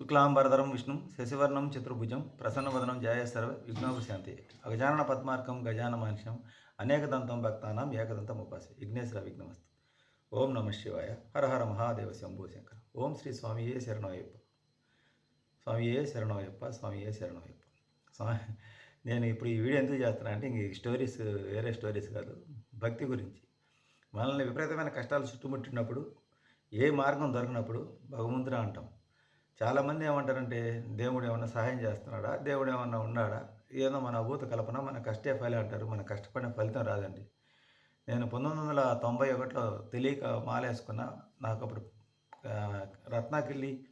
శుక్లాంబరధరం విష్ణు శశివర్ణం చతుర్భుజం ప్రసన్నవదనం జయ సర్వ విఘ్నోపశాంతి అగజానన పద్మార్కం గజాన మహర్షం అనేకదంతం భక్తానాం ఏకదంతం ఉపాసి విఘ్నేశ్వర విఘ్నమస్తు. ఓం నమ శివాయ హర హర మహాదేవ శంభూ శంకర. ఓం శ్రీ స్వామియే శరణమయ్యప్ప స్వామియే శరణమయ్యప్ప స్వామియే శరణమయ్యప్ప స్వామి నేను ఇప్పుడు ఈ వీడియో ఎందుకు చేస్తున్నా అంటే ఇంక ఈ స్టోరీస్ వేరే స్టోరీస్ కాదు భక్తి గురించి. మనల్ని విపరీతమైన కష్టాలు చుట్టుముట్టినప్పుడు ఏ మార్గం దొరికినప్పుడు భగవంతుడా అంటాం. చాలామంది ఏమంటారంటే దేవుడు ఏమన్నా సహాయం చేస్తున్నాడా? దేవుడు ఏమన్నా ఉన్నాడా? ఏదో మన అభూత కల్పన మన కష్టే ఫలి అంటారు మన కష్టపడిన ఫలితం రాదండి. నేను పంతొమ్మిది వందల తొంభై ఒకటిలో తెలియక మాలేసుకున్న. నాకు అప్పుడు ఆ, రత్నాకిళ్ళి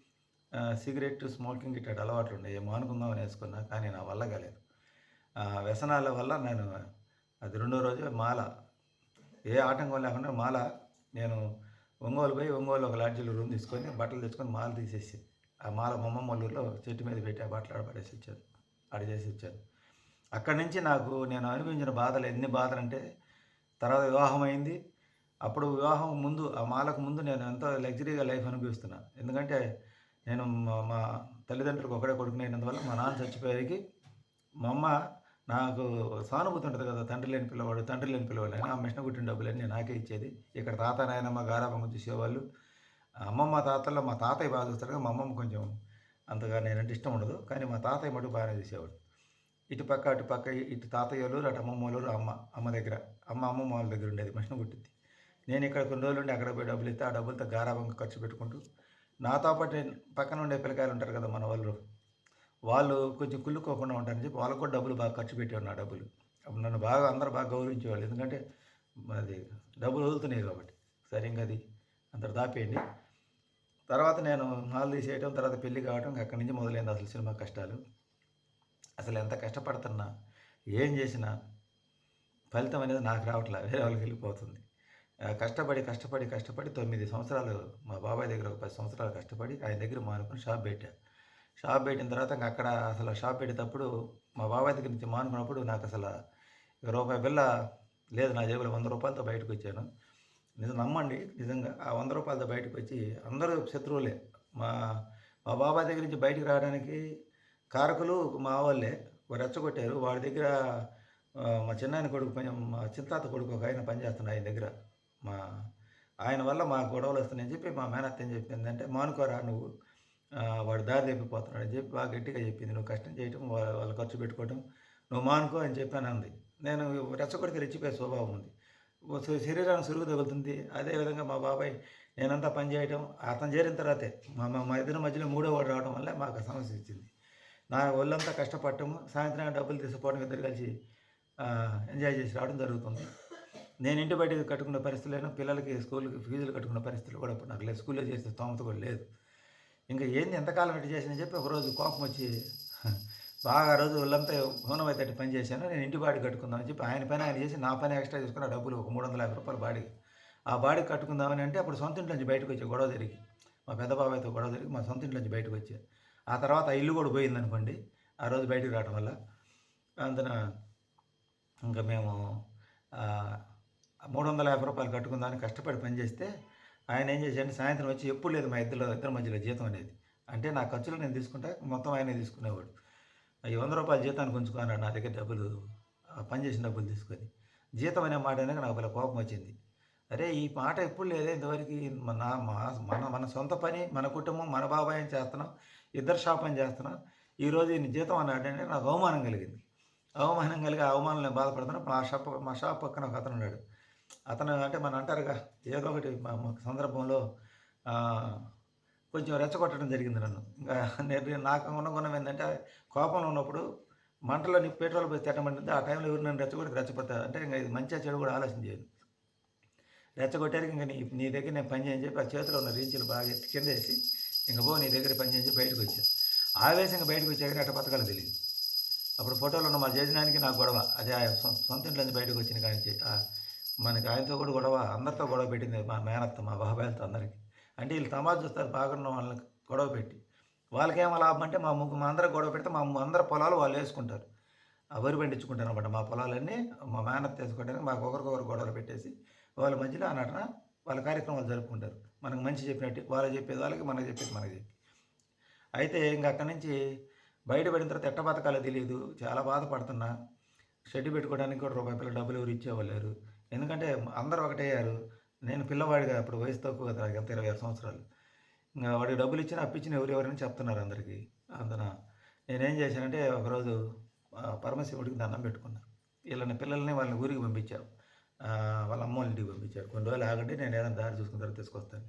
సిగరెట్ స్మోకింగ్ ఇట్లా అలవాట్లు ఉండే. మానుకుందామని వేసుకున్నా కానీ నా వల్ల కాలేదు. ఆ, వ్యసనాల వల్ల నేను అది రెండో రోజు మాల ఏ ఆటంకం లేకుండా మాల నేను ఒంగోలు పోయి ఒంగోలు ఒక లాడ్జీలో రూమ్ తీసుకొని బట్టలు తెచ్చుకొని మాల తీసేసి ఆ మాల బొమ్మ మల్లూరులో చెట్టు మీద పెట్టి ఆ బట్టలు ఆడ పడేసి ఇచ్చాను ఆడ చేసి ఇచ్చారు. అక్కడి నుంచి నాకు నేను అనుభవించిన బాధలు ఎన్ని బాధలు అంటే తర్వాత వివాహం అయింది అప్పుడు వివాహం ముందు ఆ మాలకు ముందు నేను ఎంతో లగ్జరీగా లైఫ్ అనుభవిస్తున్నాను ఎందుకంటే నేను మా మా తల్లిదండ్రులకు ఒకడే కొడుకునేందువల్ల మా నాన్న చచ్చిపోయేకి మా అమ్మ నాకు సానుభూతి ఉంటుంది కదా తండ్రి లేని పిల్లవాడు తండ్రి లేని పిల్లవాడు అయినా ఆ మిషన్ కుట్టిన డబ్బులన్నీ నాకే ఇచ్చేది. ఇక్కడ తాత నాయనమ్మ గారాబమ్మ చూసేవాళ్ళు అమ్మమ్మ తాతల్లో మా తాతయ్య బాగా చూస్తారు కదా మా అమ్మమ్మ కొంచెం అంతగా నేనంటే ఇష్టం ఉండదు. కానీ మా తాతయ్య మటుకు బాగానే చూసేవాడు. ఇటు పక్క అటు పక్క ఇటు తాతయ్య వాళ్ళు అటు అమ్మమ్మ వాళ్ళు అమ్మ అమ్మ దగ్గర. అమ్మ అమ్మమ్మ వాళ్ళ దగ్గర ఉండేది మిషన్ కుట్టింది నేను ఇక్కడ కొన్ని రోజులు ఉండి అక్కడ పోయి డబ్బులు ఇస్తే ఆ డబ్బులతో గారాభంగా ఖర్చు పెట్టుకుంటూ నాతో పాటు పక్కన ఉండే పిల్లకాయలు ఉంటారు కదా మన వాళ్ళు వాళ్ళు కొంచెం కుళ్ళుకోకుండా ఉంటారని చెప్పి వాళ్ళకు కూడా డబ్బులు బాగా ఖర్చు పెట్టేవాడు నా డబ్బులు. అప్పుడు నన్ను బాగా అందరూ బాగా గౌరవించేవాళ్ళు. ఎందుకంటే అది డబ్బులు వదులుతున్నాయి కాబట్టి. సరే ఇంకా అది అంత దాపేయండి. తర్వాత నేను మాలు తీసేయటం తర్వాత పెళ్ళి కావటం అక్కడి నుంచి మొదలైంది అసలు సినిమా కష్టాలు. అసలు ఎంత కష్టపడుతున్నా ఏం చేసినా ఫలితం అనేది నాకు రావట్లే వేరే వాళ్ళకి వెళ్ళిపోతుంది. కష్టపడి కష్టపడి కష్టపడి తొమ్మిది సంవత్సరాలు మా బాబాయ్ దగ్గర ఒక పది సంవత్సరాలు కష్టపడి ఆయన దగ్గర మానుకొని షాప్ పెట్టా. షాప్ పెట్టిన తర్వాత ఇంకా అక్కడ అసలు షాప్ పెట్టేటప్పుడు మా బాబాయ్ దగ్గర నుంచి మానుకున్నప్పుడు నాకు అసలు రూపాయి బిల్ల లేదు నా జేబులో వంద రూపాయలతో బయటకు వచ్చాను. నిజం నమ్మండి నిజంగా. ఆ వంద రూపాయలతో బయటకు వచ్చి అందరూ శత్రువులే. మా మా బాబా దగ్గర నుంచి బయటకు రావడానికి కారకులు మా వాళ్ళే. రెచ్చగొట్టారు. వాడి దగ్గర మా చిన్నాయన కొడుకు పని మా చింతాత కొడుకు ఒక ఆయన పనిచేస్తున్నాడు ఆయన దగ్గర. మా ఆయన వల్ల మా గొడవలు వస్తున్నాయని చెప్పి మా మేనత్త ఏం చెప్పింది అంటే మానుకోరా నువ్వు. వాడు దారి తెప్పిపోతున్నాడు అని చెప్పి బాగా గట్టిగా చెప్పింది. నువ్వు కష్టం చేయటం వాళ్ళ ఖర్చు పెట్టుకోవటం నువ్వు మానుకో అని చెప్పాను అంది. నేను రెచ్చగొడితే రెచ్చిపోయే స్వభావం ఉంది. శరీరానికి సురుగు తగులుతుంది. అదేవిధంగా మా బాబాయ్ నేనంతా పని చేయటం అతను చేరిన తర్వాతే మా మా- ఇద్దరి మధ్యలో మూడో వాడు రావడం వల్ల మాకు సమస్య వచ్చింది. నా ఒళ్ళంతా కష్టపడటము సాయంత్రం డబ్బులు తీసుకోవడం ఇద్దరు కలిసి ఎంజాయ్ చేసి రావడం జరుగుతుంది. నేను ఇంటి బయటకు కట్టుకున్న పరిస్థితులు పిల్లలకి స్కూల్కి ఫీజులు కట్టుకున్న పరిస్థితులు కూడా ఇప్పుడు నాకు లేదు. స్కూల్లో చేసే స్తోమత కూడా లేదు. ఇంకా ఏంది ఎంతకాలం ఇటు చేసినా చెప్పి ఒకరోజు కోపం వచ్చి బాగా రోజు వాళ్ళంతా భవనం అయితే పని చేశాను. నేను ఇంటి బాడీ కట్టుకుందామని చెప్పి ఆయన పని ఆయన చేసి నా పని ఎక్స్ట్రా తీసుకున్న డబ్బులు ఒక మూడు వందల యాభై రూపాయలు బాడీ ఆ బాడీ కట్టుకుందామని అంటే అప్పుడు సొంత ఇంట్లో నుంచి బయటకు వచ్చే గొడవ జరిగి మా పెద్ద బాబాయ్తో గొడవ జరిగి మా సొంత ఇంట్లో నుంచి బయటకు వచ్చే. ఆ తర్వాత ఆ ఇల్లు కూడా పోయింది అనుకోండి ఆ రోజు బయటకు రావడం వల్ల అందున ఇంకా మేము మూడు వందల యాభై రూపాయలు కట్టుకుందామని కష్టపడి పని చేస్తే ఆయన ఏం చేశాడు సాయంత్రం వచ్చి ఎప్పుడు లేదు మా ఇద్దరు ఇద్దరి మధ్యలో జీతం అనేది. అంటే నా ఖర్చులు నేను తీసుకుంటా మొత్తం ఆయనే తీసుకునేవాడు. ఈ వంద రూపాయల జీతానికి ఉంచుకున్నాడు నా దగ్గర డబ్బులు పనిచేసిన డబ్బులు తీసుకొని. జీతం అనే మాట అనేది నాకు భలే కోపం వచ్చింది. అరే ఈ మాట ఎప్పుడు లేదే ఇంతవరకు. మన మా- మన మన సొంత పని మన కుటుంబం మన బాబాయ్ అని చేస్తున్నాం ఇద్దరు షాప్ అని చేస్తున్నాం. ఈరోజు ఈయన జీతం అన్నాడు అంటే నాకు అవమానం కలిగింది. అవమానం కలిగి అవమానం నేను బాధపడుతున్నా. మా షాప్ మా షాప్ పక్కన ఒక అతను ఉన్నాడు. అతను అంటే మన అంటారుగా ఏదో ఒకటి మా సందర్భంలో కొంచెం రెచ్చగొట్టడం జరిగింది నన్ను. ఇంకా నేను నాకు ఉన్న గుణం ఏంటంటే కోపంలో ఉన్నప్పుడు మంటలో నీ పెట్రోల్ పోయి తిట్టమంటుంది ఆ టైంలో ఎవరు నన్ను రెచ్చగొట్టి రెచ్చగొడతారు. అంటే ఇంకా ఇది మంచిగా చెడు కూడా ఆలోచన చేయను. రెచ్చగొట్టారు ఇంకా నీ నీ దగ్గర నేను పని చేయని చెప్పి ఆ చేతిలో ఉన్న రీంచులు బాగా కింద వేసి ఇంకా పో నీ దగ్గర పని చేసి బయటకు వచ్చాను ఆవేశంగా బయటకు వచ్చాక అట్ట బతకాలి తెలియదు అప్పుడు ఫోటోలో ఉన్న మా జడ్జినానికి నాకు గొడవ. అదే ఆ సొ- సొంత ఇంట్లో బయటకు వచ్చిన కానీ నుంచి మనకి ఆయనతో కూడా గొడవ అందరితో గొడవ పెట్టింది మా మేనత్త మా బాబాయ్లతో అందరికి. అంటే వీళ్ళు తమాజ్ చూస్తారు బాగున్న వాళ్ళని గొడవ పెట్టి. వాళ్ళకేమో లాభం అంటే మా ముగ్గు మా అందరికి గొడవ పెడితే మా అందరి పొలాలు వాళ్ళు వేసుకుంటారు. ఆ వరి పండించుకుంటారు అనమాట మా పొలాలన్నీ మా మేనత్ వేసుకుంటారు. మాకు ఒకరికొకరు గొడవలు పెట్టేసి వాళ్ళ మధ్యలో ఆ నటన వాళ్ళ కార్యక్రమాలు జరుపుకుంటారు. మనకు మంచి చెప్పినట్టు వాళ్ళు చెప్పేది వాళ్ళకి మనకు చెప్పేది మనకి చెప్పి. అయితే ఇంక అక్కడి నుంచి బయటపడిన తర్వాత ఎట్ట బతకాలో తెలియదు. చాలా బాధపడుతున్నా. షెడ్ పెట్టుకోవడానికి కూడా రూపాయి పిల్లలు డబ్బులు ఎవరు ఇచ్చేవాళ్ళు లేరు. ఎందుకంటే అందరూ ఒకటయ్యారు నేను పిల్లవాడిగా అప్పుడు వయసు తక్కువ కదా ఎంత ఇరవై ఆరు సంవత్సరాలు. ఇంకా వాడికి డబ్బులు ఇచ్చిన అప్పించిన ఎవరు ఎవరైనా చెప్తున్నారు అందరికీ. అందున నేనేం చేశానంటే ఒకరోజు పరమశివుడికి దండం పెట్టుకున్నా. వీళ్ళని పిల్లల్ని వాళ్ళని ఊరికి పంపించారు. వాళ్ళ అమ్మ ఇంటికి పంపించారు. కొన్ని రోజులు ఆగండి నేను ఏదైనా దారి చూసుకున్న తర్వాత తీసుకొస్తాను.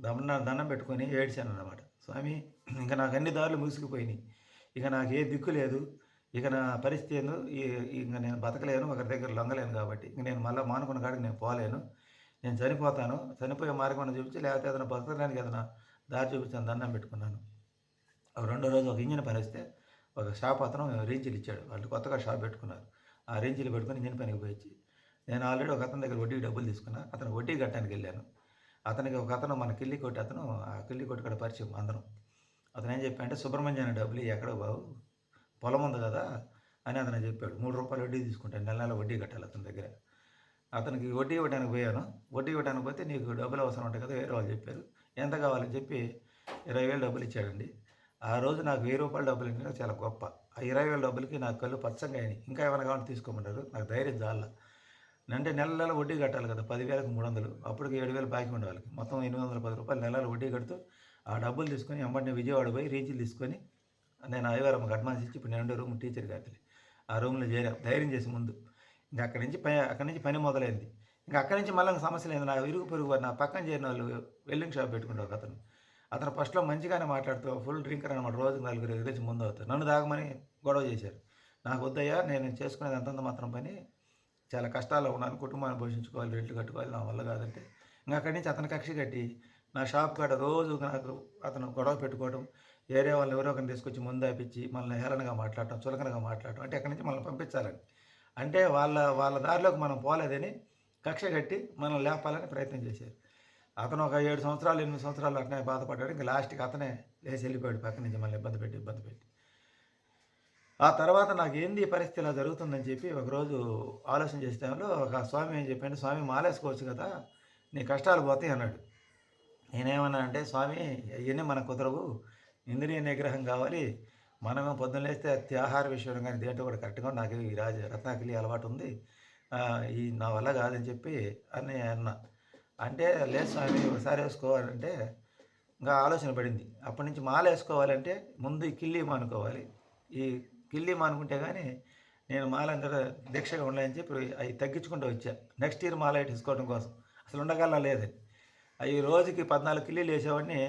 దమ్మ దండం పెట్టుకొని ఏడ్చాను అన్నమాట. స్వామి ఇంకా నాకు అన్ని దారులు ముగిసిపోయినాయి. ఇక నాకు ఏ దిక్కు లేదు. ఇక నా పరిస్థితి ఏందో ఈ- ఇంకా నేను బతకలేను ఒకరి దగ్గర లొంగలేను కాబట్టి. ఇంక నేను మళ్ళీ మానుకున్న కాడికి నేను పోలేను. నేను చనిపోతాను చనిపోయే మార్గం అని చూపించి లేకపోతే ఏదైనా బతకడానికి ఏదైనా దారి చూపించాను దండం పెట్టుకున్నాను. రెండో రోజు ఒక ఇంజిన్ పని వస్తే ఒక షాప్ అతను రేంజీలు ఇచ్చాడు. వాళ్ళు కొత్తగా షాప్ పెట్టుకున్నారు. ఆ రేంజీలు పెట్టుకుని ఇంజిన్ పనికి పోయించి నేను ఆల్రెడీ ఒక అతని దగ్గర వడ్డీకి డబ్బులు తీసుకున్నా అతను వడ్డీ కట్టడానికి వెళ్ళాను. అతనికి ఒక అతను మన కిల్లి కొట్టి అతను ఆ కిల్లి కొట్టి కూడా పరిచయం అందరం. అతను ఏం చెప్పాడంటే సుబ్రహ్మణ్యం డబ్బులు ఎక్కడో బాబు పొలం ఉంది కదా అని అతను చెప్పాడు. మూడు రూపాయలు వడ్డీ తీసుకుంటాను నెల నెల వడ్డీ కట్టాలి అతని దగ్గర. అతనికి వడ్డీ ఇవ్వడానికి పోయాను. వడ్డీ ఇవ్వడానికి పోతే నీకు డబ్బులు అవసరం ఉంటాయి కదా వేరే వాళ్ళు చెప్పారు. ఎంత కావాలని చెప్పి ఇరవై వేలు డబ్బులు ఇచ్చాడండి. ఆ రోజు నాకు వెయ్యి రూపాయల డబ్బులు అంటే చాలా గొప్ప. ఆ ఇరవై వేల డబ్బులకి నాకు కళ్ళు పచ్చంగా అయినాయి. ఇంకా ఏమైనా కావాలని తీసుకోమంటారు. నాకు ధైర్యం చాలా అంటే నెల నెల వడ్డీ కట్టాలి కదా పదివేలకు మూడు వందలు. అప్పటికి ఏడు వేలు బాకీ ఉండే వాళ్ళకి. మొత్తం ఎనిమిది వందల పది రూపాయలు నెల నెల వడ్డీ కడుతూ ఆ డబ్బులు తీసుకొని వెంబడిని విజయవాడ పోయి రీచ్లు తీసుకొని నేను ఐవారం అడ్వాన్స్ ఇచ్చి ఇప్పుడు నేను రూమ్ టీచర్ గారి ఆ రూమ్లో చేరా ధైర్యం చేసి ముందు. ఇంకా అక్కడి నుంచి పని అక్కడి నుంచి పని మొదలైంది. ఇంకా అక్కడి నుంచి మళ్ళీ సమస్య లేదు నా ఇరుగు పొరుగు వారు, నా పక్కన చేరిన వాళ్ళు వెల్డింగ్ షాప్ పెట్టుకుంటారు అతను. అతను ఫస్ట్లో మంచిగానే మాట్లాడుతూ ఫుల్ డ్రింకర్ అనమాట రోజు నలుగురు ఎగిరించి ముందు అవుతారు. నన్ను దాగమని గొడవ చేశారు. నాకు వద్దయ్యా నేను చేసుకునేది అంతంత మాత్రం పని. చాలా కష్టాల్లో ఉన్నాను. కుటుంబాన్ని పోషించుకోవాలి రెంట్లు కట్టుకోవాలి నా వల్ల కాదంటే. ఇంకా అక్కడి నుంచి అతను కక్ష కట్టి నా షాప్ కాడ రోజు నాకు అతను గొడవ పెట్టుకోవడం ఏరియా వాళ్ళు ఎవరో ఒకరిని తీసుకొచ్చి ముందు ఆపించి మనల్ని హేళనగా మాట్లాడటం చులకనగా మాట్లాడటం అంటే అక్కడి నుంచి మనల్ని పంపించాలని అంటే వాళ్ళ వాళ్ళ దారిలోకి మనం పోలేదని కక్ష కట్టి మనం లేపాలని ప్రయత్నం చేశారు. అతను ఒక ఏడు సంవత్సరాలు ఎనిమిది సంవత్సరాలు అట్నే బాధపడ్డాడు. ఇంకా లాస్ట్కి అతనే లేచి వెళ్ళిపోయాడు పక్క నుంచి మళ్ళీ ఇబ్బంది పెట్టి ఇబ్బంది పెట్టి. ఆ తర్వాత నాకు ఏంది పరిస్థితి ఇలా జరుగుతుందని చెప్పి ఒకరోజు ఆలోచన చేసే టైంలో ఒక స్వామి ఏం చెప్పాడు స్వామి మాలేసుకోవచ్చు కదా నీ కష్టాలు పోతాయి అన్నాడు. నేనేమన్నా అంటే స్వామి అవన్నీ మనకు కుదరవు. ఇంద్రియ నిగ్రహం కావాలి. మనమే పొద్దున్న లేస్తే అత్యాహార విషయం కానీ దేంట్లో కూడా కరెక్ట్గా నాకు ఈ రాజ రత్నాకిలి అలవాటు ఉంది. ఈ నా వల్ల కాదని చెప్పి అని అన్న. అంటే లేదు స్వామి ఒకసారి వేసుకోవాలంటే ఇంకా ఆలోచన పడింది. అప్పటి నుంచి మాల వేసుకోవాలంటే ముందు ఈ కిల్లి మానుకోవాలి ఈ కిల్లి మానుకుంటే కానీ నేను మాల అందరూ దీక్షగా ఉండాలని చెప్పి అవి తగ్గించుకుంటూ వచ్చా. నెక్స్ట్ ఇయర్ మాల వేసుకోవడం కోసం. అసలు ఉండగల లేదని అవి రోజుకి పద్నాలుగు కిల్లీలు వేసేవాడిని.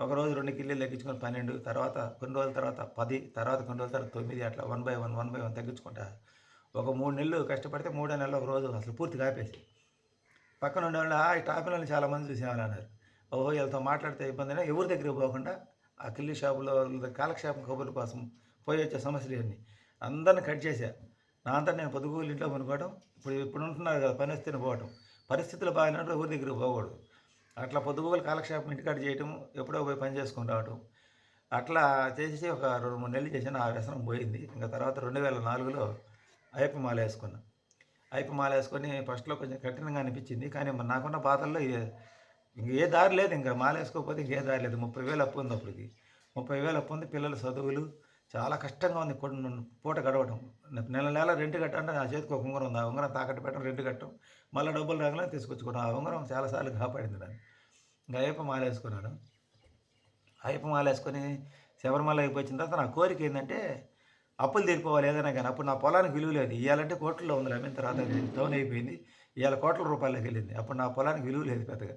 ఒక రోజు రెండు కిల్లీలు తగ్గించుకొని పన్నెండు తర్వాత కొన్ని రోజుల తర్వాత పది తర్వాత కొన్ని రోజుల తర్వాత తొమ్మిది అట్లా one by one one by one తగ్గించుకుంటా. ఒక మూడు నెలలు కష్టపడితే మూడో నెలలు ఒక రోజు అసలు పూర్తిగా ఆపేసి పక్కన ఉండే వాళ్ళు "ఆ, ఈ టాపిక్ చాలామంది చాలా మంది చూసేవాళ్ళు అన్నారు. ఓహో వీళ్ళతో మాట్లాడితే ఇబ్బంది అయినా ఎవరి దగ్గరికి పోకుండా ఆ కిల్లి షాపులో కాలక్షేపం కబుర్ల కోసం పోయి వచ్చే సమస్యలు ఇవన్నీ. అందరిని కట్ చేశా. నా అంతా నేను పొద్దుగూలు ఇంట్లో పనుకోవడం ఇప్పుడు ఇప్పుడు ఉంటున్నారు కదా పని వస్తేనే పోవడం పరిస్థితులు బాగాలేనప్పుడు ఊరి దగ్గరికి పోకూడదు. అట్లా పొద్దుగోలు కాలక్షేపం ఇంటికాడ చేయటం ఎప్పుడో పోయి పని చేసుకుని రావటం. అట్లా చేసి ఒక రెండు మూడు నెలలు చేసిన ఆ వ్యసనం పోయింది. ఇంకా తర్వాత రెండు వేల నాలుగులో అయ్యప్ప మాల వేసుకున్నా. అయ్యప్ప మాల వేసుకొని ఫస్ట్లో కొంచెం కఠినంగా అనిపించింది. కానీ మరి నాకున్న బాధల్లో ఇంక ఏ దారి లేదు. ఇంకా మాల వేసుకోకపోతే ఇంకే దారి లేదు. ముప్పై వేలు అప్పు ఉంది అప్పటికి. ముప్పై వేలు అప్పు ఉంది పిల్లల చదువులు చాలా కష్టంగా ఉంది పూట గడవడం నెల నెల రెంట్ కట్టంటే నా చేతికి ఒక ఉంగరం ఉంది. ఆ ఉంగరం తాకట్టు పెట్టడం రెంట్ కట్టడం మళ్ళీ డబ్బులు రాగానే తీసుకొచ్చుకోవడం. ఆ ఉంగరం చాలాసార్లు కాపాడింది నన్ను. ఇంకా అయ్యప్ప మాలేసుకున్నాను అయ్యప్ప మాలేసుకొని శబరిమల అయిపోయిన తర్వాత నా కోరిక ఏంటంటే అప్పులు తీరిపోవాలి ఏదైనా కానీ. అప్పుడు నా పొలానికి విలువ లేదు. ఇవ్వాలంటే కోట్లలో ఉంది అమ్మిన తర్వాత డౌన్ టౌన్ అయిపోయింది. ఇవాళ కోట్ల రూపాయలకి వెళ్ళింది. అప్పుడు నా పొలానికి విలువ లేదు పెద్దగా.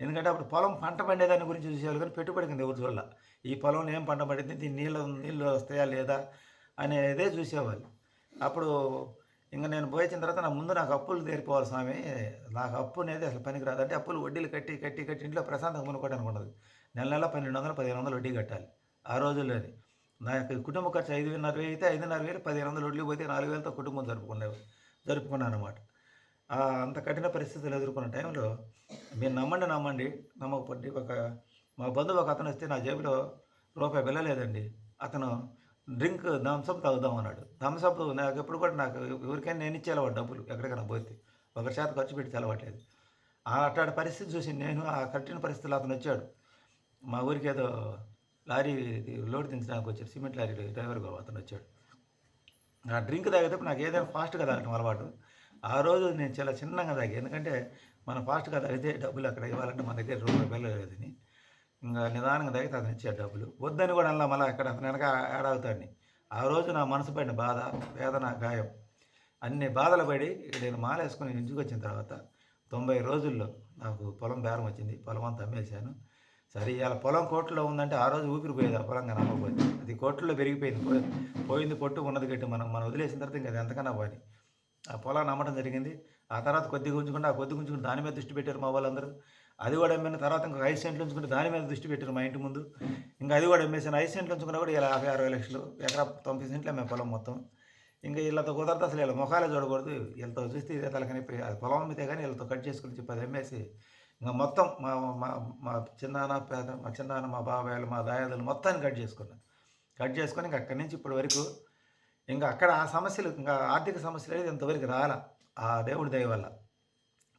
ఎందుకంటే అప్పుడు పొలం పంట పండేదాని గురించి చూసేవాళ్ళు కానీ పెట్టుబడి కింద ఎవరు చూడాల. ఈ పొలంలో ఏం పంట పడింది? దీని నీళ్ళు నీళ్ళు వస్తాయా లేదా? అనేదే చూసేవాళ్ళు. అప్పుడు ఇంకా నేను పోయించిన తర్వాత నా ముందు నాకు అప్పులు తీరిపోవాలి స్వామి. నాకు అప్పు అనేది అసలు పనికిరాదు. అంటే అప్పులు వడ్డీలు కట్టి కట్టి కట్టి ఇంట్లో ప్రశాంతంగా మునుకోవడానికి ఉండదు. నెల నెల పన్నెండు వందలు పదిహేను వందలు వడ్డీ కట్టాలి. ఆ రోజుల్లో నా యొక్క కుటుంబ ఖర్చు ఐదున్నర వేలు అయితే ఐదున్నర వేలు పదిహేను వందలు వడ్డీ పోతే నాలుగు వేలతో కుటుంబం జరుపుకునే జరుపుకున్నాను అనమాట అంత కఠిన పరిస్థితులు ఎదుర్కొన్న టైంలో మీరు నమ్మండి నమ్మండి. నమ్మకపోతే ఒక మా బంధువు ఒక అతను వస్తే నా జేబులో రూపాయి వెళ్ళలేదండి. అతను డ్రింక్ థమ్సప్ తాగుదాం అన్నాడు. థమ్సప్ నాకు ఎప్పుడు కూడా నాకు ఎవరికైనా నేను ఇచ్చే అలవాటు డబ్బులు. ఎక్కడికైనా పోతే ఒకరి శాతం ఖర్చు పెట్టి అలవాట్లేదు ఆ అట్లాంటి పరిస్థితి చూసి నేను ఆ కట్టిన పరిస్థితుల్లో అతను వచ్చాడు. మా ఊరికి ఏదో లారీ లోడ్ దించడానికి వచ్చాడు. సిమెంట్ లారీ డ్రైవర్ అతను వచ్చాడు. ఆ డ్రింక్ తాగేటప్పుడు నాకు ఏదైనా ఫాస్ట్గా తాగటం అలవాటు. ఆ రోజు నేను చాలా చిన్నగా తాగి ఎందుకంటే మనం ఫాస్ట్గా తాగితే డబ్బులు అక్కడ ఇవ్వాలంటే మన దగ్గర రెండు రూపాయలు లేదని ఇంకా నిదానంగా తగ్గితే అతను ఇచ్చే డబ్బులు. వద్దని కూడా అలా మళ్ళీ అక్కడ వెనక ఏడాగుతాడిని. ఆ రోజు నా మనసు పడిన బాధ వేదన గాయం అన్ని బాధలు పడి నేను మాలేసుకుని ఇంటికి వచ్చిన తర్వాత తొంభై రోజుల్లో నాకు పొలం బేరం వచ్చింది. పొలం అంతా అమ్మేశాను. సరే ఇవాళ పొలం కోట్లో ఉందంటే ఆ రోజు ఊపిరిపోయేది ఆ పొలం నమ్మకపోయింది. అది కోట్లో పెరిగిపోయింది. పోయింది పొట్టు ఉన్నది గట్టి మనం మనం వదిలేసిన తర్వాత ఇంకా అది ఎంతకన్నా పోని ఆ పొలాన్ని అమ్మటం జరిగింది. ఆ తర్వాత కొద్దిగా ఉంచుకుంటే ఆ కొద్దిగా ఉంచుకుంటే దాని మీద దృష్టి పెట్టారు మా వాళ్ళందరూ. అది కూడా అమ్మిన తర్వాత ఇంకా ఐదు సెంట్లు ఉంచుకుంటే దాని మీద దృష్టి పెట్టారు మా ఇంటి ముందు. ఇంకా అది కూడా అమ్మేసాను ఐదు సెంట్లు ఉంచుకున్నా కూడా ఇలా యాభై అరవై లక్షలు ఎకరా తొంభై సెంట్లు అమ్మే పొలం మొత్తం. ఇంకా వీళ్ళతో కుదరదు అసలు వీళ్ళ ముఖాలే చూడకూడదు. వీళ్ళతో చూస్తే ఇదే తలకని అది పొలం అమ్మితే కానీ వీళ్ళతో కట్ చేసుకుని చెప్పి అది అమ్మేసి ఇంకా మొత్తం మా మా మా చిన్నాన్న పేద మా చిన్నాన్న మా బాబాయ్లు మా దాయాదులు మొత్తాన్ని కట్ చేసుకున్నాను కట్ చేసుకొని ఇంకా అక్కడి నుంచి ఇప్పటి వరకు ఇంకా అక్కడ ఆ సమస్యలు ఇంకా ఆర్థిక సమస్యలు అనేది ఇంతవరకు రాల. ఆ దేవుడి దయ వల్ల.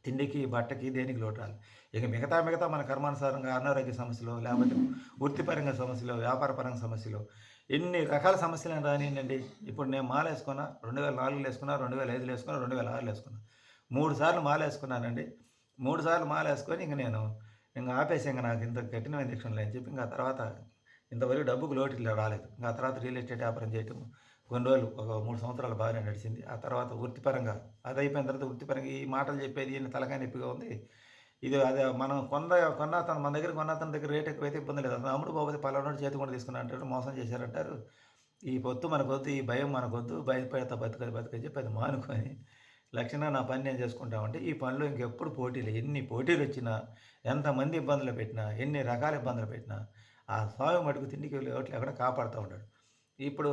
తిండికి బట్టకి దేనికి లోటు రాలి. ఇక మిగతా మిగతా మన కర్మానుసారంగా అనారోగ్య సమస్యలు లేకపోతే వృత్తిపరంగా సమస్యలు వ్యాపారపరంగా సమస్యలు ఎన్ని రకాల సమస్యలు రానియండి ఇప్పుడు నేను మాల వేసుకున్నా రెండు వేల నాలుగులో వేసుకున్నా రెండు వేల ఐదులో వేసుకున్నా రెండు వేల ఆరులో వేసుకున్నా. మూడు సార్లు మాల వేసుకున్నానండి. మూడు సార్లు మాల వేసుకొని ఇంక నేను ఇంకా ఆపేసి ఇంకా నాకు ఇంత కఠినమైన దీక్షలు అని చెప్పి ఇంకా తర్వాత ఇంతవరకు డబ్బుకు లోటు ఇలా రాలేదు. ఇంకా తర్వాత రియల్ ఎస్టేట్ వ్యాపారం చేయటం కొన్ని రోజులు ఒక మూడు సంవత్సరాలు బాగానే నడిచింది. ఆ తర్వాత వృత్తిపరంగా అది అయిపోయిన తర్వాత వృత్తిపరంగా ఈ మాటలు చెప్పేది ఈయన తలకాయ నొప్పిగా ఉంది. ఇది అదే మనం కొన్న కొన్న అతను మన దగ్గర కొన్న అతని దగ్గర రేట్ ఎక్కువైతే ఇబ్బంది లేదు. అతను అమ్ముడు పోతే పలానోడు చేతి కూడా తీసుకున్నా అంటారు మోసం చేశారంటారు. ఈ పొత్తు మనకొద్దు ఈ భయం మనకొద్దు భయపడతా బతుకది బతుకని చెప్పి అది మానుకొని లక్షణ నా పని నేను చేసుకుంటామంటే ఈ పనిలో ఇంకెప్పుడు పోటీలు ఎన్ని పోటీలు వచ్చినా ఎంతమంది ఇబ్బందులు పెట్టినా ఎన్ని రకాల ఇబ్బందులు పెట్టినా ఆ స్వామి మటుకు తిండికి వెళ్ళి ఓట్లు ఎక్కడ కాపాడుతూ ఉంటాడు. ఇప్పుడు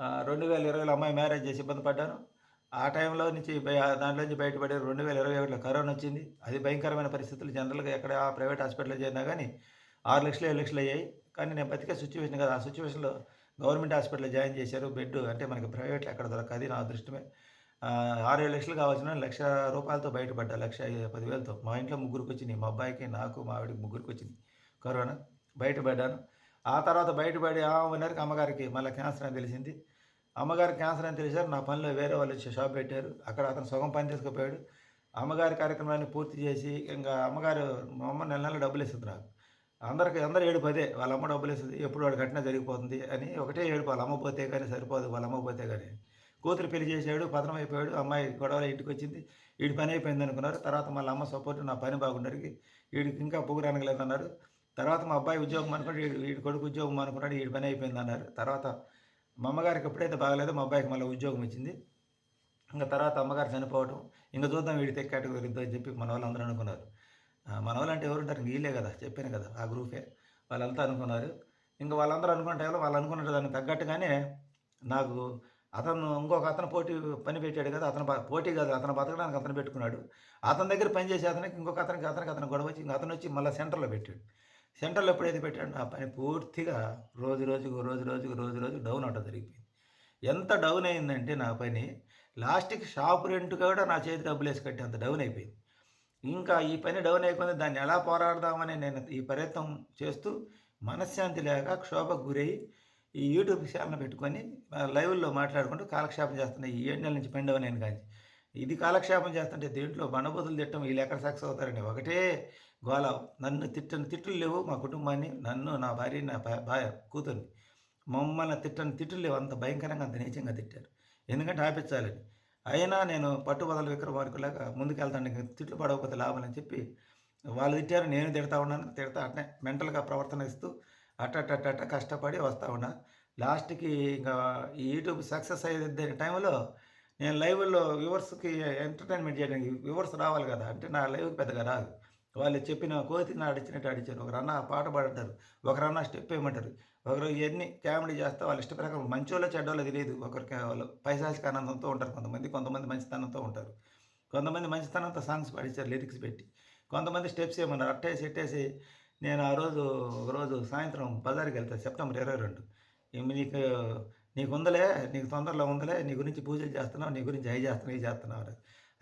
రెండు వేల ఇరవైలో అమ్మాయి మ్యారేజ్ చేసి ఇబ్బంది పడ్డాను. ఆ టైంలో నుంచి బయ- దాంట్లో నుంచి బయటపడి రెండు వేల ఇరవై ఒకటిలో కరోనా వచ్చింది. అది భయంకరమైన పరిస్థితులు. జనరల్గా ఎక్కడ ఆ ప్రైవేట్ హాస్పిటల్లో చేరినా కానీ ఆరు లక్షలు ఏడు లక్షలు అయ్యాయి. కానీ నేను బతికే సిచ్యువేషన్ కదా. ఆ సిచ్యువేషన్లో గవర్నమెంట్ హాస్పిటల్లో జాయిన్ చేశారు. బెడ్ అంటే మనకి ప్రైవేట్లో ఎక్కడ దొరకది నా అదృష్టమే. ఆరు ఏడు లక్షలు కావాల్సిన లక్ష రూపాయలతో బయటపడ్డా లక్ష పదివేలతో. మా ఇంట్లో ముగ్గురికి వచ్చినాయి. మా అబ్బాయికి నాకు మా ఆవిడకి ముగ్గురికి వచ్చింది కరోనా. బయటపడ్డాను. ఆ తర్వాత బయటపడి ఆ అమ్మగారికి మళ్ళీ క్యాన్సర్ అని తెలిసింది. అమ్మగారి క్యాన్సర్ అని తెలిసారు. నా పనిలో వేరే వాళ్ళు వచ్చి షాప్ పెట్టారు. అక్కడ అతను సగం పని తీసుకుపోయాడు. అమ్మగారి కార్యక్రమాన్ని పూర్తి చేసి ఇంకా అమ్మగారు మా అమ్మ నెల నెల డబ్బులు ఇస్తుంది నాకు. అందరికి అందరు ఏడుపు అదే. వాళ్ళ అమ్మ డబ్బులు ఇస్తుంది. ఎప్పుడు వాడు కట్టినా జరిగిపోతుంది అని ఒకటే ఏడుపు. వాళ్ళ అమ్మ పోతే కానీ సరిపోదు వాళ్ళ అమ్మ పోతే కానీ కూతురు పెళ్ళి చేసాడు పతనం అయిపోయాడు. అమ్మాయి గొడవలు ఇంటికి వచ్చింది. వీడి పని అయిపోయింది అనుకున్నారు తర్వాత మళ్ళీ అమ్మ సపోర్ట్ నా పని బాగుండరికి వీడికి ఇంకా పొగురు అన్నారు తర్వాత మా అబ్బాయి ఉద్యోగం అనుకున్నాడు వీడి కొడుకు ఉద్యోగం అనుకున్నాడు వీడి పని అయిపోయింది అన్నారు. తర్వాత మా అమ్మగారికి ఎప్పుడైతే బాగలేదో మా అబ్బాయికి మళ్ళీ ఉద్యోగం వచ్చింది. ఇంకా తర్వాత అమ్మగారు చనిపోవటం ఇంకా చూద్దాం వీడి తెక్కాటు అని చెప్పి మన వాళ్ళందరూ అనుకున్నారు. మన వాళ్ళంటే ఎవరు ఉంటారు? వీళ్ళే కదా చెప్పాను కదా ఆ గ్రూపే. వాళ్ళంతా అనుకున్నారు. ఇంకా వాళ్ళందరూ అనుకున్న టైంలో వాళ్ళు అనుకున్నట్టు దానికి తగ్గట్టుగానే నాకు అతను ఇంకొక అతను పోటీ పని పెట్టాడు కదా అతను పోటీ కాదు అతను బతకడానికి అతను పెట్టుకున్నాడు. అతని దగ్గర పని చేసే అతనికి ఇంకొక అతనికి అతనికి అతను గొడవ వచ్చి అతను వచ్చి మళ్ళీ సెంటర్లో పెట్టాడు. సెంటర్లో ఎప్పుడైతే పెట్టాడో ఆ పని పూర్తిగా రోజు రోజుకు రోజు రోజుకు రోజు రోజు డౌన్ అవటం జరిగిపోయింది. ఎంత డౌన్ అయిందంటే నా పని లాస్ట్కి షాప్ రెంట్ కూడా నా చేతి డబ్బులు వేసి కట్టి అంత డౌన్ అయిపోయింది. ఇంకా ఈ పని డౌన్ అయిపోయింది. దాన్ని ఎలా పోరాడదామని నేను ఈ ప్రయత్నం చేస్తూ మనశ్శాంతి లేక క్షోభకు గురై ఈ యూట్యూబ్ ఛానల్ పెట్టుకొని లైవ్లో మాట్లాడుకుంటూ కాలక్షేపం చేస్తున్నా ఈ ఏడు నెలల నుంచి పని నేను కానీ ఇది కాలక్షేపం చేస్తుంటే దీంట్లో బండబూతులు తిట్టడం వీళ్ళు ఎక్కడ సక్సెస్ అవుతారని ఒకటే గోల నన్ను తిట్టని తిట్లు లేవు మా కుటుంబాన్ని నన్ను నా భార్య నా భార్య కూతుర్ని. మమ్మల్ని తిట్టని తిట్లు లేవు అంత భయంకరంగా అంత నీచంగా తిట్టారు. ఎందుకంటే ఆపించాలని అయినా నేను పట్టుబదల విక్రమార్కులాగా ముందుకెళ్తాను ఇంకా తిట్లు పడకపోతే లాభం అని చెప్పి వాళ్ళు తిట్టారు నేను తిడతా ఉన్నాను తిడతా అట్నే మెంటల్గా ప్రవర్తన ఇస్తూ అట్ట అట్ట అట్ట కష్టపడి వస్తూ ఉన్నా. లాస్ట్కి ఇంకా యూట్యూబ్ సక్సెస్ అయ్యే టైంలో నేను లైవ్లో వ్యూవర్స్కి ఎంటర్టైన్మెంట్ చేయడానికి వ్యూవర్స్ రావాలి కదా అంటే నా లైవ్కి పెద్దగా రాదు. వాళ్ళు చెప్పిన కోతిని అడిచినట్టు అడిచారు ఒకరన్న పాట పాడంటారు. ఒకరన్నా స్టెప్ వేయమంటారు. ఒకరు ఇవన్నీ కామెడీ చేస్తే వాళ్ళ ఇష్ట ప్రకారం మంచోళ్ళో చెడ్డోళ్ళో తెలియదు. ఒకరికి వాళ్ళు పైశాచిక ఆనందంతో ఉంటారు. కొంతమంది కొంతమంది మంచితనంతో ఉంటారు. కొంతమంది మంచితనంతో సాంగ్స్ పాడించారు లిరిక్స్ పెట్టి. కొంతమంది స్టెప్స్ ఏమన్నారు? అట్టేసి ఎట్టేసి నేను ఆ రోజు ఒక రోజు సాయంత్రం బజార్కి వెళ్తాను సెప్టెంబర్ ఇరవై రెండు. నీకు నీకు ఉందలే నీకు తొందరలో ఉందలే నీ గురించి పూజలు చేస్తున్నావు నీ గురించి అవి చేస్తున్నావు ఇవి చేస్తున్నావు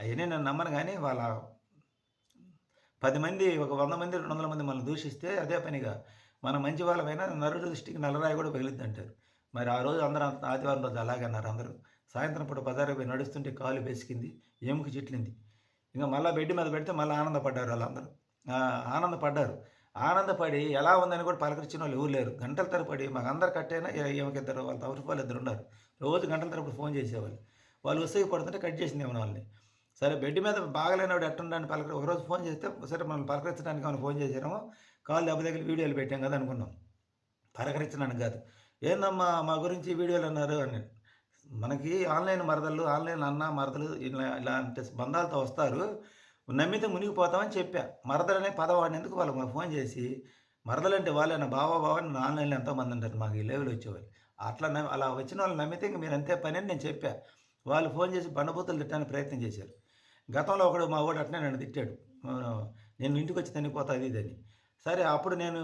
అవన్నీ నేను నమ్మను కానీ వాళ్ళ పది మంది ఒక వంద మంది రెండు వందల మంది మనల్ని దూషిస్తే అదే పనిగా. మన మంచి వాళ్ళమైనా నరుడు దృష్టికి నల్లరాయి కూడా పగిలిద్ది అంటారు మరి ఆ రోజు అందరూ అంత- ఆదివారం రోజు అలాగే అన్నారు అందరూ. సాయంత్రం పూట బజారు పోయి నడుస్తుంటే కాలు బెసికింది ఎముక చిట్లింది. ఇంకా మళ్ళీ బెడ్ మీద పెడితే మళ్ళీ ఆనందపడ్డారు వాళ్ళందరూ ఆనందపడ్డారు. ఆనందపడి ఎలా ఉందని కూడా పలకరించిన వాళ్ళు ఎవరు లేరు. గంటల తరపడి మాకు అందరు కట్టైనా? ఈమెకి ఇద్దరు వాళ్ళ తవరి వాళ్ళు ఇద్దరు ఉన్నారు. రోజు గంటల తరపుడు ఫోన్ చేసేవాళ్ళు. వాళ్ళు వస్తే పడుతుంటే కట్ చేసింది ఏమన్నా వాళ్ళని. సరే బెడ్ మీద బాగలేనివాడు ఎట్టుండని పలకరి ఒకరోజు ఫోన్ చేస్తే సరే మనం పలకరించడానికి మనం ఫోన్ చేసాము కాల్ దెబ్బ దగ్గర వీడియోలు పెట్టాం కదా అనుకున్నాం. పలకరించడానికి కాదు. ఏందమ్మా మా గురించి వీడియోలు అన్నారు? అని. మనకి ఆన్లైన్ మరదలు ఆన్లైన్ అన్న మరదలు ఇలా ఇలాంటి బంధాలతో వస్తారు. నమ్మితే మునిగిపోతామని చెప్పా. మరదలు అనే పదవాడిని ఎందుకు వాళ్ళకి ఫోన్ చేసి మరదలు అంటే వాళ్ళైనా బావా బావ అని ఆన్లైన్లో ఎంతోమంది అంటారు మాకు ఈ లెవెల్ వచ్చేవాళ్ళు. అట్లా నమ్మి అలా వచ్చిన వాళ్ళు నమ్మితే ఇంక మీరు అంతే పని అని నేను చెప్పా. వాళ్ళు ఫోన్ చేసి బండబూతులు తిట్టడానికి ప్రయత్నం చేశారు. గతంలో ఒకడు మా వాడు అట్నే నన్ను తిట్టాడు. నేను ఇంటికి వచ్చి చనిపోతా అది ఇదని సరే అప్పుడు నేను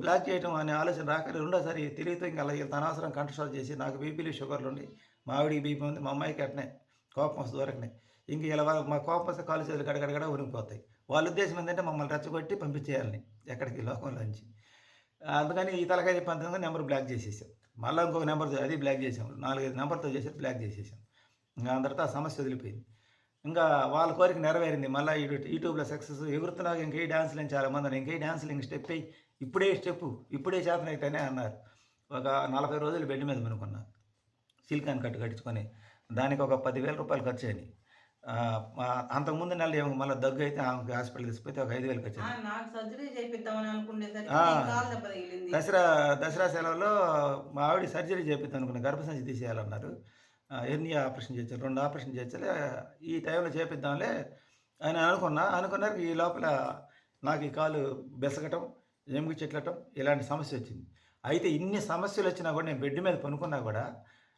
బ్లాక్ చేయడం అనే ఆలోచన రాక రెండోసారి తెలియతో ఇంకా అలా వీళ్ళతో అనవసరం కంట్రోల్ చేసి నాకు బీపీలు షుగర్లు ఉండి మా ఆవిడికి బీపీ ఉంది మా అమ్మాయికి అట్నే కోపం వస్తుంది దొరకనే ఇంక ఇలా మా కోపం వస్తే కాలు చేతులు గడగడగడ ఉరిగిపోతాయి వాళ్ళ ఉద్దేశం ఏంటంటే మమ్మల్ని రెచ్చగొట్టి పంపించేయాలని ఎక్కడికి లోకంలోంచి అందుకని ఈ తలకాయ పంతొమ్మిది నెంబర్ బ్లాక్ చేసేసాం. మళ్ళీ ఇంకొక నెంబర్ అది బ్లాక్ చేసాం. నాలుగైదు నెంబర్తో చేసి బ్లాక్ చేసేసాం. ఇంకా అందరితో ఆ సమస్య వదిలిపోయింది. ఇంకా వాళ్ళ కోరిక నెరవేరింది. మళ్ళీ యూట్యూబ్లో సక్సెస్ ఎగురుతున్నాక ఇంకే డ్యాన్సులు అని చాలా మంది ఇంకే డ్యాన్సులు ఇంక స్టెప్ అయ్యి ఇప్పుడే స్టెప్ ఇప్పుడే చేతనైతేనే అన్నారు. ఒక నలభై రోజులు బెడ్ మీద పనుకున్నా. సిలికాన్ కట్టు కట్టించుకొని. దానికి ఒక పదివేల రూపాయలు ఖర్చు అయింది మా- అంతకుముందు నెల ఏమో మళ్ళీ దగ్గు అయితే ఆమెకి హాస్పిటల్ తీసుకుపోతే ఒక ఐదు వేలు ఖర్చు దసరా దసరా సెలవులో మా ఆవిడ సర్జరీ చేపిద్దాం అనుకున్న. గర్భసంచి తీసేయాలన్నారు. ఎన్ని ఆపరేషన్ చేయాలి రెండు ఆపరేషన్ చేయాలి ఈ టైంలో చేపిద్దాంలే అని అనుకున్నా. అనుకున్నారు ఈ లోపల నాకు ఈ కాలు బెసగటం ఎముగు చెట్లటం ఇలాంటి సమస్య వచ్చింది. అయితే ఇన్ని సమస్యలు వచ్చినా కూడా నేను బెడ్ మీద పనుకున్నా కూడా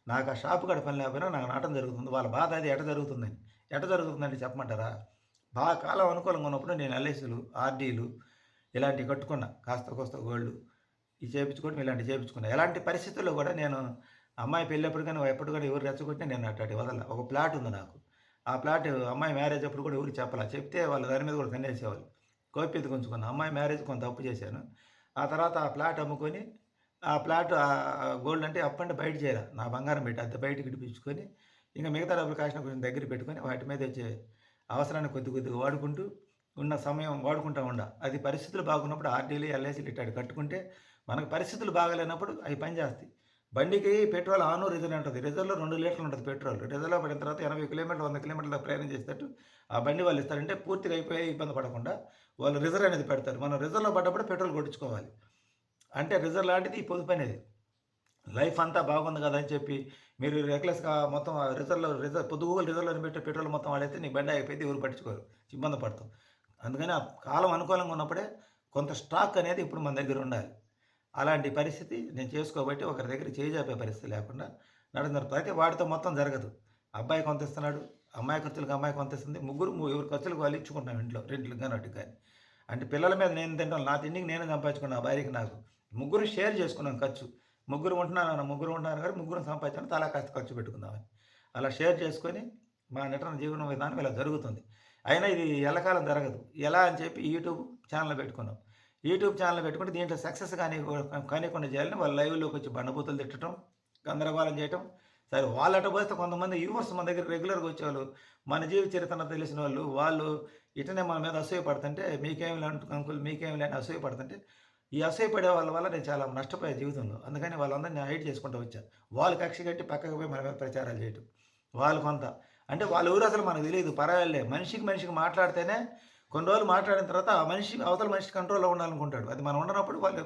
నాకు ఆ షాపు కాడ పని లేకపోయినా నాకు నాటం జరుగుతుంది. వాళ్ళ బాధ అది ఎట జరుగుతుందని. ఎట జరుగుతుందని చెప్పమంటారా? బాగా కాలం అనుకూలంగా ఉన్నప్పుడు నేను ఎల్ఐసీలు ఆర్డీలు ఇలాంటివి కట్టుకున్నా. కాస్త కోస్త గోల్డ్ ఇవి చేయించుకోవడం ఇలాంటివి చేయించుకున్నా ఎలాంటి పరిస్థితుల్లో కూడా నేను అమ్మాయి పెళ్ళప్పుడు కానీ ఎప్పుడు కూడా ఎవరు రెచ్చగొట్టినా నేను అట్టాటి వదల ఒక ప్లాట్ ఉంది నాకు. ఆ ప్లాట్ అమ్మాయి మ్యారేజ్ అప్పుడు కూడా ఎవరికి చెప్పాలా. చెప్తే వాళ్ళు దాని మీద కూడా తినేసేవాళ్ళు. గోప్యత కొంచుకున్నా అమ్మాయి మ్యారేజ్ కొంత అప్పు చేశాను. ఆ తర్వాత ఆ ప్లాట్ అమ్ముకొని ఆ ప్లాట్ గోల్డ్ అంటే అప్పంటే బయట చేయాలి. నా బంగారం పెట్టి అంత బయటకి ఇడిపించుకొని ఇంకా మిగతా డబ్బులు కాసిన కొంచెం దగ్గర పెట్టుకొని వాటి మీద వచ్చే అవసరాన్ని కొద్ది కొద్దిగా వాడుకుంటూ ఉన్న సమయం వాడుకుంటూ ఉండ. అది పరిస్థితులు బాగున్నప్పుడు ఆర్డీలు ఎల్ఐసీలు ఇట్టాడు కట్టుకుంటే మనకు పరిస్థితులు బాగలేనప్పుడు అవి పనిచేస్తాయి బండికి పెట్రోల్ ఆను రిజర్వ్ ఉంటుంది. రిజర్వ్లో రెండు లీటర్లు ఉంటుంది పెట్రోల్. రిజర్వ్లో పడిన తర్వాత ఎనభై కిలోమీటర్లు వంద కిలోమీటర్ల ప్రయాణం చేసేటట్టు ఆ బండి వాళ్ళు ఇస్తారంటే పూర్తిగా అయిపోయి ఇబ్బంది పడకుండా వాళ్ళు రిజర్వ్ అనేది పెడతారు. మనం రిజర్వ్లో పడ్డప్పుడు పెట్రోల్ కొట్టించుకోవాలి. అంటే రిజర్వ్ లాంటిది ఈ పొదుపు అనేది. లైఫ్ అంతా బాగుంది కదా అని చెప్పి మీరు రెక్లెస్గా మొత్తం రిజర్వ్లో రిజర్వ్ పొద్దుగు రిజర్వ్లో పెట్టి పెట్రోల్ మొత్తం వాడైతే నీ బండి అయిపోయింది ఎవరు పట్టించుకోరు. ఇబ్బంది పడతాం. అందుకని ఆ కాలం అనుకూలంగా ఉన్నప్పుడే కొంత స్టాక్ అనేది ఇప్పుడు మన దగ్గర ఉండాలి. అలాంటి పరిస్థితి నేను చేసుకోబట్టి ఒకరి దగ్గర చేజాపే పరిస్థితి లేకుండా నడుస్తున్నారు అయితే వాటితో మొత్తం జరగదు. అబ్బాయి కొంత ఇస్తున్నాడు అమ్మాయి ఖర్చులకు అమ్మాయి కొంత ఇస్తుంది ముగ్గురు ము- ఎవరి ఖర్చులకు వాళ్ళు ఇచ్చుకుంటాం ఇంట్లో రెంట్లకు కానీ వాటికి కానీ అంటే పిల్లల మీద నేను తింటాను నా తిండికి నేనే సంపాదించుకున్నా ఆ భార్యకి నాకు. ముగ్గురు షేర్ చేసుకున్నాం ఖర్చు. ముగ్గురు ఉంటున్నాను ముగ్గురు ఉంటున్నారు కానీ ముగ్గురు సంపాదించాను తలా కాస్త ఖర్చు పెట్టుకుందామని. అలా షేర్ చేసుకొని మా నటన జీవన విధానం ఇలా జరుగుతుంది. అయినా ఇది ఎల్లకాలం జరగదు. ఎలా అని చెప్పి యూట్యూబ్ ఛానల్ పెట్టుకున్నాం. యూట్యూబ్ ఛానల్ పెట్టుకుంటే దీంట్లో సక్సెస్ కానీ కానికుండా చేయాలని వాళ్ళు లైవ్లోకి వచ్చి బండబూతులు తిట్టడం గందరగోళం చేయటం. సరే వాళ్ళట పోస్తే కొంతమంది యూవర్స్ మన దగ్గర రెగ్యులర్గా వచ్చేవాళ్ళు మన జీవిత చరిత్ర తెలిసిన వాళ్ళు వాళ్ళు ఇటనే మన మీద అసూయ పడుతుంటే మీకేం లేని అంకుల్ మీకేం లేని అసూయ పడుతుంటే ఈ అసూయ పడే వాళ్ళ వల్ల నేను చాలా నష్టపోయే జీవితంలో. అందుకని వాళ్ళందరినీ హైట్ చేసుకుంటూ వచ్చా. వాళ్ళు కక్ష కట్టి పక్కకు పోయి మన మీద ప్రచారాలు చేయటం. వాళ్ళు కొంత. అంటే వాళ్ళ ఊరు అసలు మనకు తెలియదు పర్వాలే మనిషికి మనిషికి మాట్లాడితేనే కొన్ని రోజులు మాట్లాడిన తర్వాత ఆ మనిషి అవతల మనిషి కంట్రోల్లో ఉండాలనుకుంటాడు. అది మనం ఉన్నప్పుడు వాళ్ళు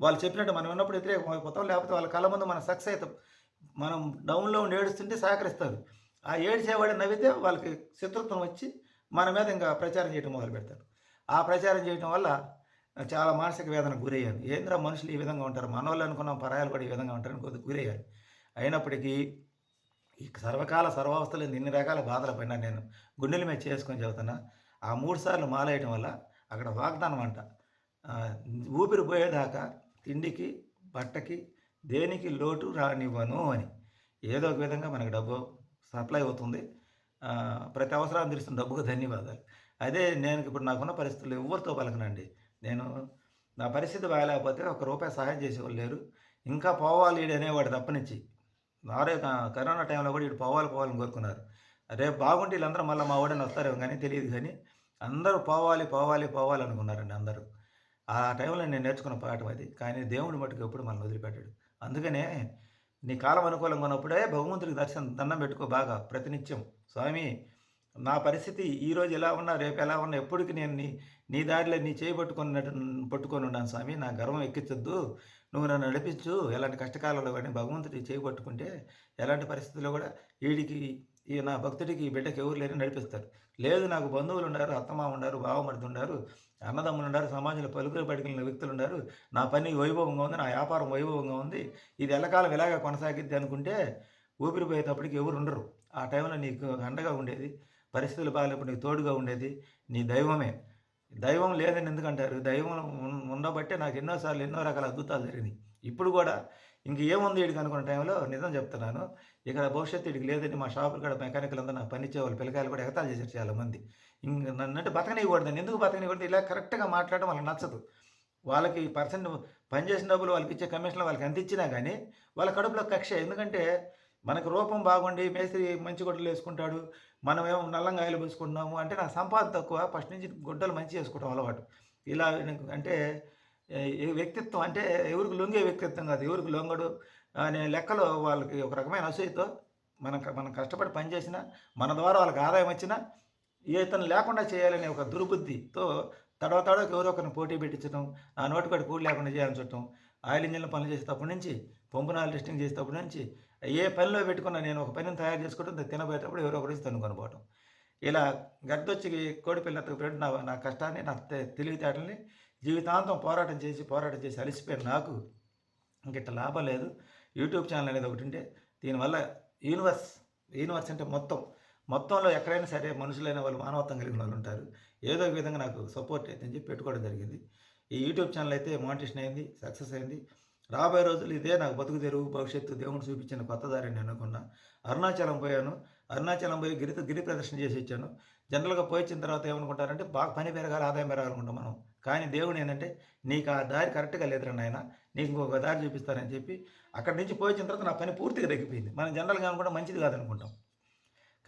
వాళ్ళు చెప్పినట్టు మనం ఉన్నప్పుడు వ్యతిరేకమైపోతాం లేకపోతే వాళ్ళ కళ్ళ ముందు మనం సక్సెస్ అవుతాం. మనం డౌన్లో ఉండి ఏడుస్తుంటే సహకరిస్తారు. ఆ ఏడ్చేవాడు నవ్వితే వాళ్ళకి శత్రుత్వం వచ్చి మన మీద ఇంకా ప్రచారం చేయడం మొదలు పెడతారు. ఆ ప్రచారం చేయడం వల్ల చాలా మానసిక వేదన గురయ్యాను ఏంద్రా మనుషులు ఈ విధంగా ఉంటారు? మన వాళ్ళు అనుకున్నాం పరాయాలు కూడా ఈ విధంగా ఉంటారని కొద్దిగా గురయ్యాను అయినప్పటికీ ఈ సర్వకాల సర్వావస్థలు ఇన్ని రకాల బాధలు పడినా నేను గుండెల మీద చేసుకొని చెబుతున్నా ఆ మూడు సార్లు మాలేయటం వల్ల అక్కడ వాగ్దానం అంట. ఊపిరి పోయేదాకా తిండికి బట్టకి దేనికి లోటు రానివ్వను అని. ఏదో ఒక విధంగా మనకు డబ్బు సప్లై అవుతుంది. ప్రతి అవసరాన్ని తీరుస్తున్న డబ్బుకు ధన్యవాదాలు. అదే నేను ఇప్పుడు నాకున్న పరిస్థితులు ఎవరితో పలకనండి. నేను నా పరిస్థితి బాగలేకపోతే ఒక రూపాయి సహాయం చేసేవాళ్ళు లేరు. ఇంకా పోవాలి ఈడు అనేవాడు తప్పనిచ్చి నారే కరోనా టైంలో కూడా ఇటు పోవాలి పోవాలని కోరుకున్నారు. రేపు బాగుంటే వీళ్ళందరూ మళ్ళీ మా వాడని వస్తారేమో కానీ తెలియదు కానీ అందరూ పోవాలి పోవాలి పోవాలి అనుకున్నారండి అందరూ. ఆ టైంలో నేను నేర్చుకున్న పాఠం అది. కానీ దేవుడి మటుకు ఎప్పుడు మనల్ని వదిలిపెట్టాడు. అందుకనే నీ కాలం అనుకూలంగా ఉన్నప్పుడే భగవంతుడికి దర్శనం దండం పెట్టుకో బాగా ప్రతినిత్యం. స్వామి నా పరిస్థితి ఈరోజు ఎలా ఉన్నా రేపు ఎలా ఉన్నా ఎప్పటికీ నేను నీ నీ దారిలో నీ చేయి పట్టుకొని పట్టుకొని ఉన్నాను స్వామి. నా గర్వం ఎక్కించొద్దు. నువ్వు నన్ను నడిపించు. ఎలాంటి కష్టకాలంలో కానీ భగవంతుడికి చేయి పట్టుకుంటే ఎలాంటి పరిస్థితుల్లో కూడా వీడికి ఈ నా భక్తుడికి ఈ బిడ్డకి ఎవరు లేరు నడిపిస్తారు. లేదు నాకు బంధువులు ఉన్నారు అత్తమామ ఉన్నారు బావమరిది ఉన్నారు అన్నదమ్ములు ఉన్నారు సమాజంలో పలుకులు పడికిన వ్యక్తులు ఉన్నారు. నా పని వైభవంగా ఉంది నా వ్యాపారం వైభవంగా ఉంది. ఇది ఎల్లకాలం ఇలాగే కొనసాగిద్ది అనుకుంటే ఊపిరిపోయేటప్పటికి ఎవరు ఉండరు. ఆ టైంలో నీకు అండగా ఉండేది పరిస్థితులు బాగాలేప్పుడు నీకు తోడుగా ఉండేది నీ దైవమే. దైవం లేదని ఎందుకంటారు? దైవం ఉండబట్టే నాకు ఎన్నోసార్లు ఎన్నో రకాల అద్భుతాలు జరిగినాయి. ఇప్పుడు కూడా ఇంక ఏముంది వీడికి అనుకున్న టైంలో నిజం చెప్తున్నాను. ఇక్కడ భవిష్యత్తు వీడికి లేదని మా షాపులు కూడా మెకానికల్ అందరూ నాకు పని వాళ్ళు పిల్లకాయలు కూడా ఎగతాలు చేశారు చాలామంది. ఇంక నన్ను అంటే బతకనివ్వకూడదు ఎందుకు బతకనివ్వకూడదు? ఇలా కరెక్ట్గా మాట్లాడడం వాళ్ళకి నచ్చదు. వాళ్ళకి పర్సెంట్ పని చేసిన డబ్బులు వాళ్ళకి ఇచ్చే కమిషన్లు వాళ్ళకి ఎంత ఇచ్చినా కానీ వాళ్ళ కడుపులో కక్ష. ఎందుకంటే మనకు రూపం బాగుండి మేస్త్రి మంచి గుడ్డలు వేసుకుంటాడు మనమేమో నల్లంగా ఆయిల్ పూసుకుంటున్నాము అంటే నాకు సంపాదన తక్కువ ఫస్ట్ నుంచి గుడ్డలు మంచి వేసుకోవడం అలవాటు. ఇలా అంటే వ్యక్తిత్వం అంటే ఎవరికి లొంగే వ్యక్తిత్వం కాదు. ఎవరికి లొంగడు అనే లెక్కలో వాళ్ళకి ఒక రకమైన అసూయతో మనం మనం కష్టపడి పనిచేసినా మన ద్వారా వాళ్ళకి ఆదాయం వచ్చినా ఇతను లేకుండా చేయాలనే ఒక దుర్బుద్ధితో తడవ తడవకి ఎవరో ఒకరిని పోటీ పెట్టించడం ఆ నోటికాడి కూడి లేకుండా చేయాలని చూడటం ఆయిల్ ఇంజిన్ల పనులు చేసేటప్పటి నుంచి పంపునాలు టెస్టింగ్ చేసేటప్పటి నుంచి ఏ పనిలో పెట్టుకున్నా నేను ఒక పనిని తయారు చేసుకుంటే దాన్ని తినబోయేటప్పుడు ఎవరో ఒకటి తను పోవటం. ఇలా గడ్డొచ్చి కోడి పిల్లలకు పెట్టి నా నా కష్టాన్ని నా తెలివితేటల్ని జీవితాంతం పోరాటం చేసి పోరాటం చేసి అలసిపోయిన నాకు ఇంకిట్ట లాభం లేదు. యూట్యూబ్ ఛానల్ అనేది ఒకటి ఉంటే దీనివల్ల యూనివర్స్ యూనివర్స్ అంటే మొత్తం మొత్తంలో ఎక్కడైనా సరే మనుషులైన వాళ్ళు మానవత్వం కలిగిన వాళ్ళు ఉంటారు. ఏదో ఒక విధంగా నాకు సపోర్ట్ అయితే అని చెప్పి పెట్టుకోవడం జరిగింది. ఈ యూట్యూబ్ ఛానల్ అయితే మోనిటేషన్ అయింది సక్సెస్ అయింది. రాబోయే రోజులు ఇదే నాకు బతుకు తెరువు భవిష్యత్తు దేవుడు చూపించిన కొత్త దారిని అనుకున్నా. అరుణాచలం పోయాను. అరుణాచలం పోయి గిరి గిరి ప్రదర్శన చేసి ఇచ్చాను జనరల్గా పోయి వచ్చిన తర్వాత ఏమనుకుంటారంటే బాగా పని పెరగాలి ఆదాయం పెరగాలనుకుంటాం మనం. కానీ దేవుడు ఏంటంటే నీకు ఆ దారి కరెక్ట్గా లేదురా నాయన. నీకు ఇంకొక దారి చూపిస్తానని చెప్పి అక్కడి నుంచి పోయి వచ్చిన తర్వాత నా పని పూర్తిగా తగ్గిపోయింది. మనం జనరల్గా కూడా మంచిది కాదనుకుంటాం.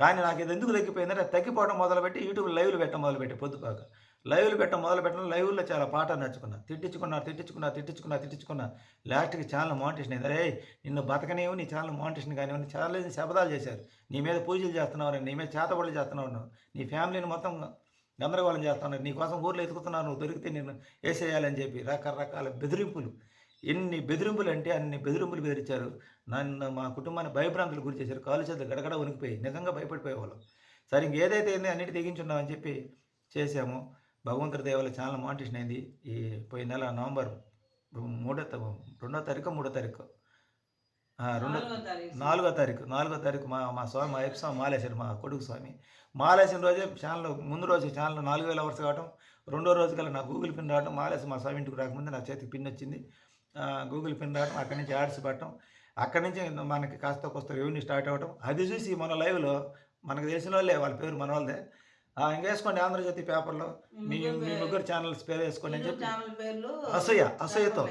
కానీ నాకు ఇది ఎందుకు తగ్గిపోయిందంటే తగ్గిపోవడం మొదలుపెట్టి యూట్యూబ్ లైవ్లు పెట్టడం మొదలుపెట్టి పొద్దుపాక లైవ్లు పెట్టడం మొదలు పెట్టడం లైవ్లో చాలా పాఠాలు నేర్చుకున్నా. తిట్టించుకున్నా తిట్టించుకున్నా తిట్టించుకున్నా తిట్టించుకున్నా. లాస్ట్కి ఛానల్ మోనిటేషన్ అయింది. అరే నిన్ను బతకనేవు నీ ఛానల్ మోనిటేషన్ కానివ్వండి. చాలా శబదాలు చేశారు. నీ మీద పూజలు చేస్తున్నావు నీ మీద చేతబడులు చేస్తున్నావు నీ ఫ్యామిలీని మొత్తం గందరగోళం చేస్తున్నారు నీ కోసం ఊర్లో ఎత్తుకుతున్నావు నువ్వు దొరికితే నేను వేసేయాలని చెప్పి రకరకాల బెదిరింపులు. ఎన్ని బెదిరింపులు అంటే అన్ని బెదిరింపులు బెదిరించారు. నన్ను మా కుటుంబాన్ని భయభ్రాంతులు గురి చేశారు. కాలు చేతులు గడగడ వణికిపోయి నిజంగా భయపడిపోయేవాళ్ళం. సరే ఇంకేదైతే ఏంది అన్నిటి తెగించున్నామని చెప్పి చేశాము భగవంతుడి దేవాల ఛానల్ మానిటేషన్ అయింది. ఈ పోయిన నెల నవంబర్ మూడో రెండో తారీఖు మూడో తారీఖు. రెండో నాలుగో తారీఖు. నాలుగో తారీఖు. మా మా స్వామి మా అయ్యప్ప స్వామి మాలేశారు మా కొడుకు స్వామి. మాలేసిన రోజే ఛానల్ ముందు రోజు ఛానల్ నాలుగు వేల అవర్స్ కావడం రెండో రోజు కల్లా నా గూగుల్ పిన్ రావడం మాలేసి మా స్వామి ఇంటికి రాకముందే నా చేతికి పిన్ వచ్చింది. గూగుల్ పిన్ రావడం అక్కడి నుంచి యాడ్స్ పట్టడం అక్కడి నుంచి మనకి కాస్త కొస్త రెవెన్యూ స్టార్ట్ అవ్వడం అది చూసి మన లైవ్లో మనకు తెలిసిన వాళ్ళే వాళ్ళ పేరు మన వాళ్ళదే. ఆ, ఇంక వేసుకోండి ఆంధ్రజ్యోతి పేపర్లో. మీ మీ ముగ్గురు ఛానల్స్ పేరు వేసుకోండి అని చెప్పి. అసూయ అసూయతో.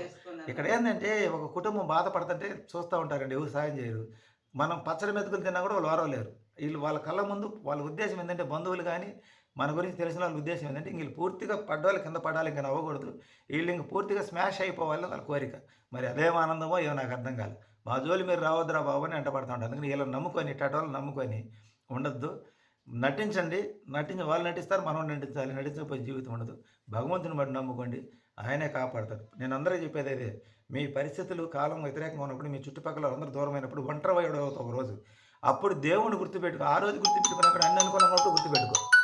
ఇక్కడ ఏంటంటే ఒక కుటుంబం బాధపడుతుంటే చూస్తూ ఉంటారండి ఎవరు సాయం చేయరు. మనం పచ్చడి మెతుకులు తిన్నా కూడా వాళ్ళు వారవలేరు. వీళ్ళు వాళ్ళ కళ్ళ ముందు వాళ్ళ ఉద్దేశం ఏంటంటే బంధువులు కానీ మన గురించి తెలిసిన వాళ్ళ ఉద్దేశం ఏంటంటే ఇంక వీళ్ళు పూర్తిగా పడ్డవాళ్ళు కింద పడాలి ఇంకా నవ్వకూడదు. వీళ్ళు ఇంక పూర్తిగా స్మాష్ అయిపోవాలి వాళ్ళ కోరిక. మరి అదేం ఆనందమో ఏమో నాకు అర్థం కాదు. మా జోలి మీరు రావద్దురా బాబు అని అంట పడుతూ అందుకని వీళ్ళని నమ్ముకొని ఇట్టటి నమ్ముకొని ఉండొద్దు. నటించండి. నటించి వాళ్ళు నటిస్తారు మనం నటించాలి. నటించకపోతే జీవితం ఉండదు. భగవంతుని బట్టి నమ్ముకోండి. ఆయనే కాపాడతాడు. నేను అందరికీ చెప్పేది అదే. మీ పరిస్థితులు కాలం వ్యతిరేకంగా ఉన్నప్పుడు మీ చుట్టుపక్కల అందరూ దూరమైనప్పుడు ఒంటరి అవుతావు ఒక రోజు. అప్పుడు దేవుని గుర్తుపెట్టుకో. ఆ రోజు గుర్తుపెట్టుకున్నప్పుడు అన్ని అనుకున్నప్పుడు గుర్తుపెట్టుకో.